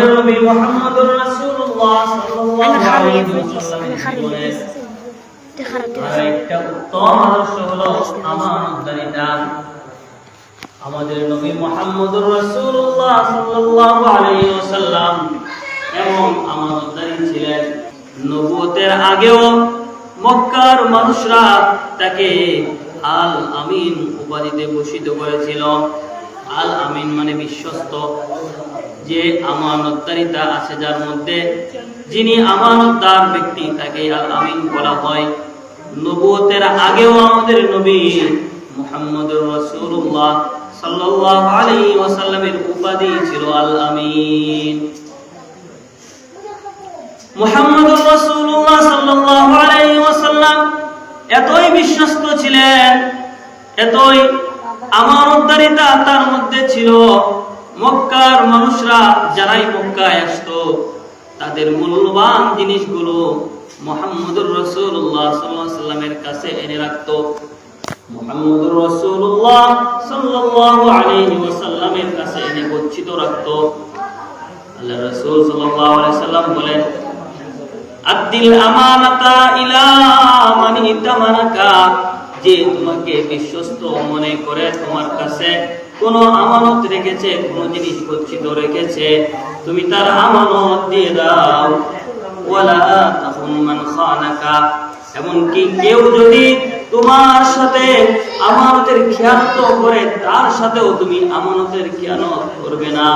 আমাদের নবী মুহাম্মদুর রাসূলুল্লাহ সাল্লাল্লাহু আলাইহি ওয়াসাল্লামের একটা উত্তম আদর্শ হলো আমানতদারিতা আমাদের নবী মুহাম্মদুর রাসূলুল্লাহ সাল্লাল্লাহু আলাইহি ওয়াসাল্লাম এবং আমানতদারি ছিলেন নবুয়তের আগেও। মক্কার মানুষরা তাকে আল আমিন উপাধিতে ভূষিত করেছিল। আল আমিন মানে বিশ্বস্ত। যে আমানতদারিতা আছে যার মধ্যে যিনি আমানতদার ব্যক্তি তাকে আল আমিন বলা হয়। নবুয়তের আগেও আমাদের নবী মুহাম্মদুর রাসূলুল্লাহ সাল্লাল্লাহু আলাইহি ওয়াসাল্লামের উপাধি ছিল আল আমিন। মুহাম্মদুর রাসূলুল্লাহ সাল্লাল্লাহু আলাইহি ওয়াসাল্লাম এতই বিশ্বস্ত ছিলেন, এতই আমানতদারিতা তার মধ্যে ছিল মক্কার মানুষরা যারাই মক্কায় আসতো, তাদের মূল্যবান জিনিসগুলো মুহাম্মদুর আলাইহি সাল্লামের কাছে এনে রাখতো। মুহাম্মদুর ওয়াসাল্লামের কাছে এনে গচ্ছিত রাখতো। আল্লাহ রাসূল সাল্লাম বলেন আদ্দিল আমানাতা ইলা যে তোমাকে বিশ্বস্ত মনে করে তোমার কাছে কোন আমানত রেখেছে, কোন জিনিস গচ্ছিত রেখেছে, তুমি তার আমানত দিয়ে দাও। ওয়ালা তাহুন মান খানাকা, এমনকি কেউ যদি তোমার সাথে আমানতের খেয়ানত করে, তার সাথেও তুমি আমানতের খেয়ানত করবে না।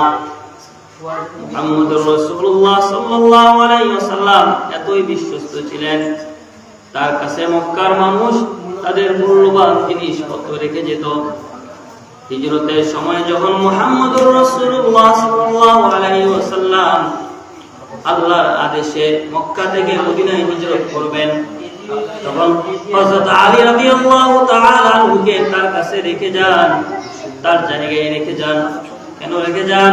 এতই বিশ্বস্ত ছিলেন। তার কাছে মক্কার মানুষ তাদের মূল্যবান জিনিসপত্র রেখে যেত। হিজরতের সময় যখন মুহাম্মদুর রাসূলুল্লাহ সাল্লাল্লাহু আলাইহি ওয়াসাল্লাম আল্লাহর আদেশে মক্কা থেকে মদিনায় হিজরত করবেন, তখন হযরত আলী রাদিয়াল্লাহু তাআলা আনহুকে তার কাছে রেখে যান। তার জায়গায় রেখে যান। কেন রেখে যান?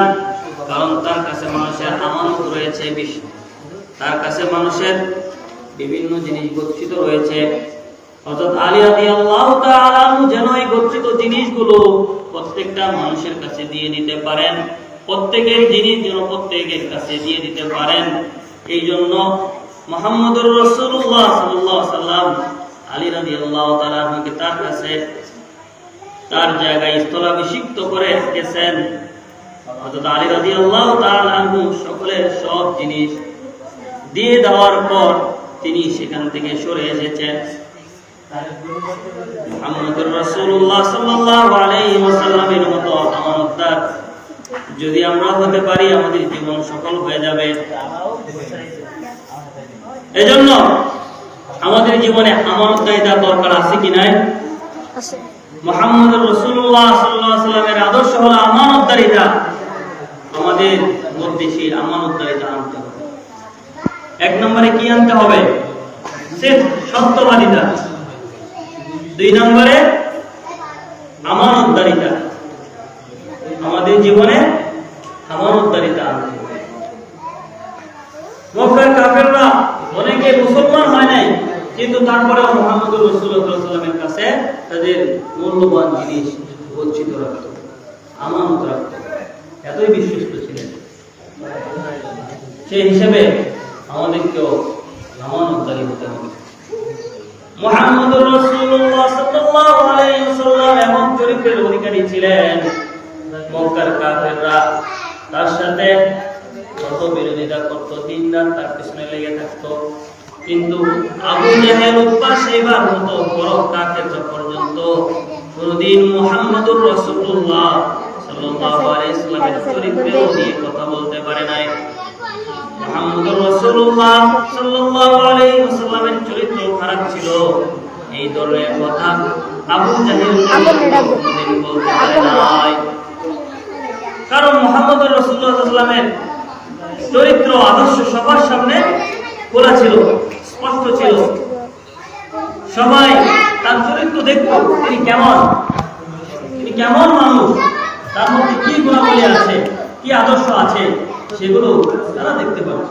কারণ তার কাছে মানুষের আমানত রয়েছে তার কাছে মানুষের বিভিন্ন জিনিস গচ্ছিত রয়েছে। অর্থাৎ আলী রাদিয়াল্লাহু তাআলা যেন এই গচ্ছিত জিনিসগুলো প্রত্যেকটা মানুষের কাছে দিয়ে দিতে পারেন। প্রত্যেকের জিনিস যেন প্রত্যেকের কাছে দিয়ে দিতে পারেন। এই জন্য মোহাম্মদুর সাল্লাল্লাহু সাল্লাম আলী রাদিয়াল্লাহু তাআলা আনহুকে তার কাছে, তার জায়গায় স্থলাভিষিক্ত করে গেছেন আলী রাদিয়াল্লাহু তাআলা আনহু সকলের সব জিনিস দিয়ে দেওয়ার পর তিনি সেখান থেকে সরে এসেছেন। মুহাম্মদুর রাসূলুল্লাহ সাল্লাল্লাহু আলাইহি ওয়াসাল্লামের মতো আমানতদার যদি আমরা হতে পারি আমাদের জীবন সফল হয়ে যাবে। এজন্য আমাদের জীবনে আমানতদারিতার দরকার আছে কি নাই? আছে। মোহাম্মদ রসুল্লাহ সাল্লাহ সাল্লামের আদর্শ হলো আমানতদারিতা। আমাদের মধ্যে সেই আমানতদারিতা আনতে হবে। এক নম্বরে কি আনতে হবে? সে সত্যবাদিতা। দুই নম্বরে আমানতদারিতা আমাদের জীবনে আমানতদারিতা আনতে মক্কার কাফেররা, অনেকে তারপরেও মোহাম্মদ কাছে তাদের মূল্যবান জিনিস গচ্ছিত রাখত, আমানত এতই বিশ্বস্ত ছিলেন। সেই হিসেবে আমাদেরকেও আমানতদারি হতে হবে। চরিত্রের ছিলেন তার সাথে কত পর্যন্ত কোনদিন মুহাম্মদুর রাসূলুল্লাহ সাল্লাল্লাহু আলাইহি কথা বলতে পারে নাই। মুহাম্মদুর রাসূলুল্লাহ সাল্লাল্লাহু আলাইহি ওয়াসাল্লামের চরিত্র খারাপ ছিল এই ধরনের কথা আবু জাহেল। কারণ মোহাম্মদ রসুল্লাহ সাল্লামের চরিত্র আদর্শ সবার সামনে খোলা ছিল স্পষ্ট ছিল। সবাই তার চরিত্র দেখতো তিনি কেমন? তিনি কেমন মানুষ? তার মধ্যে কি গুণাবলী আছে? কি আদর্শ আছে? সেগুলো তারা দেখতে পাবে